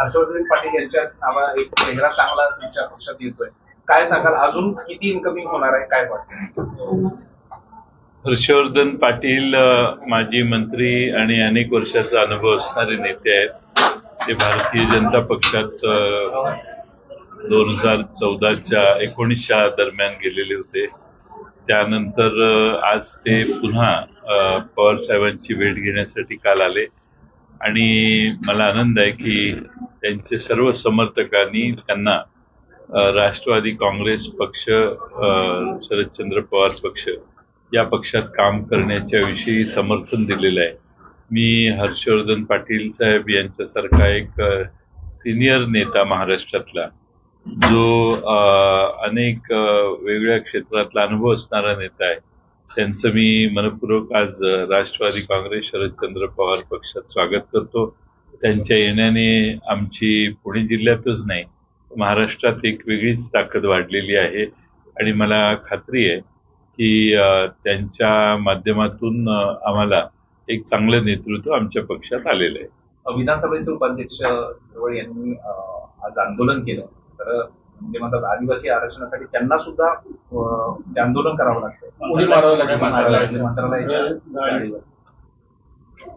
हर्षवर्धन पाटील यांच्या नावा एक चेहरा चांगला तुमच्या पक्षात येतोय. काय सांगाल? अजून किती इन्कमिंग होणार आहे? काय वाटतं? हर्षवर्धन पाटील माजी मंत्री आणि अनेक वर्षाचा अनुभव असणारे नेते आहेत. ते भारतीय जनता पक्षात दोन हजार चौदाच्या एकोणीसच्या दरम्यान गेलेले होते. त्यानंतर आज ते पुन्हा पवार साहेबांची भेट घेण्यासाठी काल आले. आणि मला आनंद आहे की त्यांचे सर्व समर्थकांनी त्यांना राष्ट्रवादी काँग्रेस पक्ष शरदचंद्र पवार पक्ष या पक्षात काम करण्याच्या विषयी समर्थन दिलेलं आहे. मी हर्षवर्धन पाटील साहेब यांच्यासारखा एक सिनियर नेता महाराष्ट्रातला जो अनेक वेगळ्या क्षेत्रातला अनुभव असणारा नेता आहे. त्यांचं मी मनपूर्वक आज राष्ट्रवादी काँग्रेस शरदचंद्र पवार पक्षात स्वागत करतो. त्यांच्या येण्याने आमची पुणे जिल्ह्यातच नाही महाराष्ट्रात एक वेगळीच ताकद वाढलेली आहे. आणि मला खात्री आहे की त्यांच्या माध्यमातून आम्हाला एक चांगलं नेतृत्व आमच्या पक्षात आलेलं आहे. विधानसभेचे उपाध्यक्ष यांनी आज आंदोलन केलं. तर ते म्हणतात आदिवासी आरक्षणासाठी त्यांना सुद्धा ते आंदोलन करावं लागतं. उडी मारावी लागेल मंत्रालयाच्या-.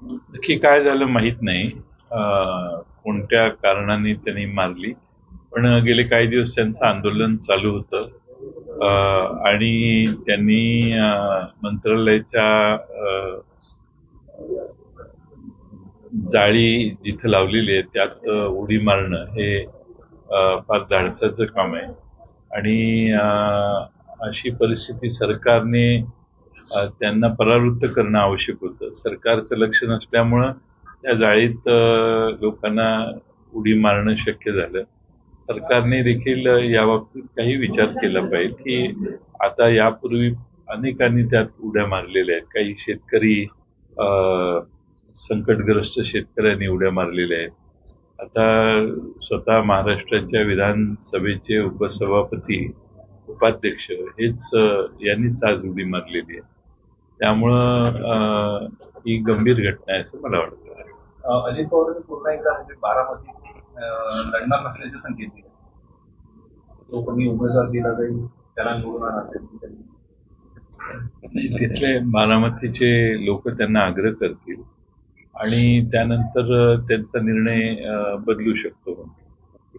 नक्की काय झालं माहीत नाही. कोणत्या कारणाने त्यांनी मारली. पण गेले काही दिवस त्यांचं आंदोलन चालू होतं. आणि त्यांनी मंत्रालयाच्या जाळी जिथं लावलेली आहे त्यात उडी मारणं हे फार धाडसाचं काम आहे. आणि अशी परिस्थिती सरकारने त्यांना परावृत्त करणं आवश्यक होतं. सरकारचं लक्ष नसल्यामुळं त्या जाळीत लोकांना उडी मारणं शक्य झालं. सरकारने देखील याबाबतीत काही विचार केला पाहिजे की आता यापूर्वी अनेकांनी त्यात उड्या मारलेल्या आहेत. काही शेतकरी संकटग्रस्त शेतकऱ्यांनी उड्या मारलेल्या आहेत. आता स्वतः महाराष्ट्राच्या विधानसभेचे उपसभापती उपाध्यक्ष हेच यांनीच आज उडी मारलेली आहे. त्यामुळं ही गंभीर घटना आहे असं मला वाटतं. अजित पवारांनी पुन्हा एकदा म्हणजे बारामती अं, लढणार नसल्याचे संकेत दिले. जो कोणी उमेदवार दिला जाईल त्याला निवडून आणा असेल तिथले बारामतीचे लोक त्यांना आग्रह करतील. आणि त्यानंतर त्यांचा निर्णय बदलू शकतो.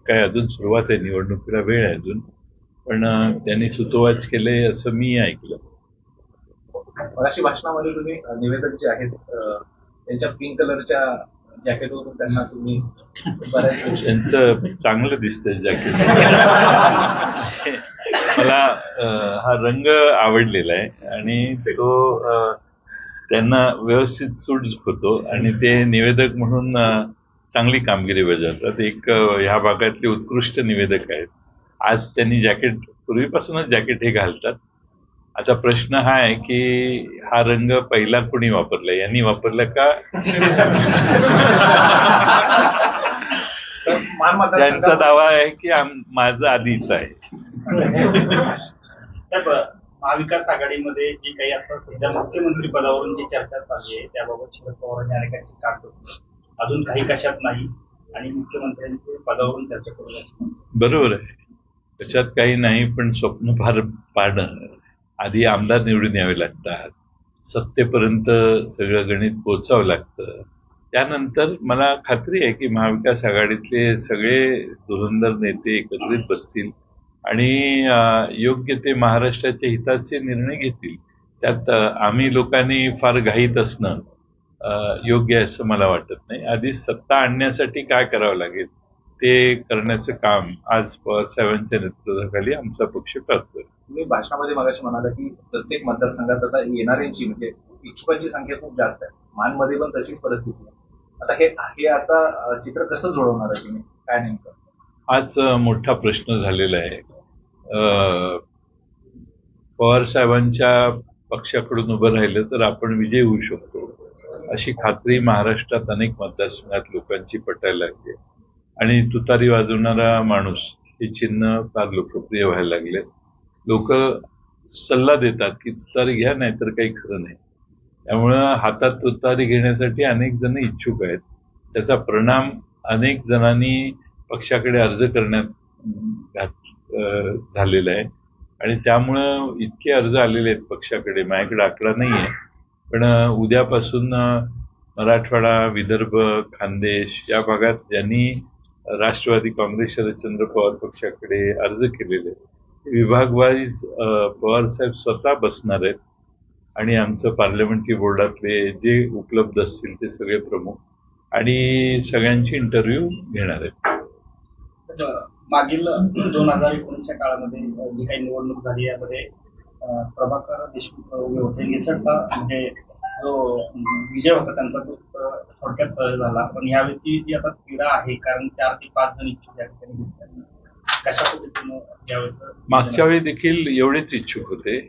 काय अजून सुरुवात आहे निवडणुकीला वेळ आहे अजून. पण त्यांनी सुतोवाच केले असं मी ऐकलं. मराठी भाषणामध्ये तुम्ही निवेदक जे आहेत त्यांच्या पिंक कलरच्या जॅकेटवरून त्यांना तुम्ही त्यांचं चांगलं दिसतंय जॅकेट. मला हा रंग आवडलेला आहे आणि तो त्यांना व्यवस्थित सूट होतो आणि ते निवेदक म्हणून चांगली कामगिरी बजावतात. एक ह्या भागातले उत्कृष्ट निवेदक आहेत. आज त्यांनी जॅकेट पूर्वीपासूनच जॅकेट हे घालतात. आता प्रश्न हा आहे की हा रंग पहिला कोणी वापरला? यांनी वापरला का? त्यांचा दावा आहे की माझा आधीच आहे. महाविकास आघाडीमध्ये जी काही आता सध्या मुख्यमंत्री पदावरून जी चर्चा चालली आहे त्याबाबत शरद पवारांनी अनेकांची काम करतो अजून काही कशात नाही आणि मुख्यमंत्र्यांचे पदावरून चर्चा करू बरोबर आहे. त्याच्यात काही नाही पण स्वप्न फार पाडणं आधी आमदार निवडून यावे लागतात. सत्तेपर्यंत सगळं गणित पोचावं लागतं. त्यानंतर मला खात्री आहे की महाविकास आघाडीतले सगळे धुरंधर नेते एकत्रित बसतील. आणि योग्य ते महाराष्ट्राच्या हिताचे निर्णय घेतील. त्यात आम्ही लोकांनी फार घाईत असणं योग्य आहे असं मला वाटत नाही. आधी सत्ता आणण्यासाठी काय करावं लागेल ते करण्याचं काम आज पवार साहेबांच्या नेतृत्वाखाली आमचा पक्ष करतोय. तुम्ही भाषणामध्ये मगाशी म्हणाला की प्रत्येक मतदारसंघात आता येणाऱ्यांची म्हणजे इच्छुकांची संख्या खूप जास्त आहे. मानमध्ये पण तशीच परिस्थिती आहे. आता हे हे आता चित्र कसं जुळवणार आहे तुम्ही? काय नेमकं? आज मोठा प्रश्न झालेला आहे. पवार साहेबांच्या पक्षाकडून उभं राहिलं तर आपण विजय होऊ शकतो. अशी खात्री महाराष्ट्रात अनेक मतदारसंघात लोकांची पटायला लागली आणि तुतारी वाजवणारा माणूस हे चिन्ह फार लोकप्रिय व्हायला लागले. लोक सल्ला देतात की तुतारी घ्या नाही तर काही खरं नाही. त्यामुळं हातात तुतारी घेण्यासाठी अनेक जण इच्छुक आहेत. त्याचा परिणाम अनेक जणांनी पक्षाकडे अर्ज करण्यात झालेलं आहे. आणि त्यामुळं इतके अर्ज आलेले आहेत पक्षाकडे. माझ्याकडे आकडा नाही आहे पण उद्यापासून मराठवाडा विदर्भ खानदेश या भागात ज्यांनी राष्ट्रवादी काँग्रेस शरदचंद्र पवार पक्षाकडे अर्ज केलेले विभाग वाईज पवार साहेब स्वतः बसणार आहेत. आणि आमचं पार्लमेंटरी बोर्डातले जे उपलब्ध असतील ते सगळे प्रमुख. आणि सगळ्यांची इंटरव्ह्यू घेणार आहेत. मागील दोन हजार एकोणीसच्या काळामध्ये जी काही निवडणूक झाली यामध्ये प्रभाकर देशमुख व्यवसाय निसटला म्हणजे जो विजय होता त्यांचा तो थोडक्यात झाला. पण यावेळी जी आता पीडा आहे कारण चार ते पाच जण इच्छुक या ठिकाणी दिसतात कशा पद्धतीनं मागच्या वेळी देखील एवढेच इच्छुक होते.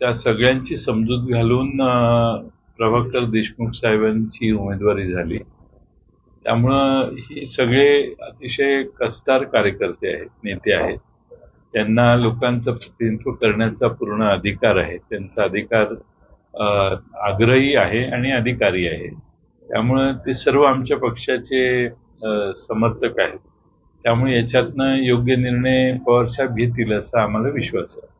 त्या सगळ्यांची समजूत घालून प्रभाकर देशमुख साहेबांची उमेदवारी झाली. त्यामुळं ही सगळे अतिशय कसदार कार्यकर्ते आहेत नेते आहेत. त्यांना लोकांचं प्रतिनिधित्व करण्याचा पूर्ण अधिकार आहे. त्यांचा अधिकार आग्रही आहे आणि अधिकारी आहे. त्यामुळं ते सर्व आमच्या पक्षाचे समर्थक आहेत. त्यामुळे याच्यातनं योग्य निर्णय पवारसाहेब घेतील असा आम्हाला विश्वास आहे.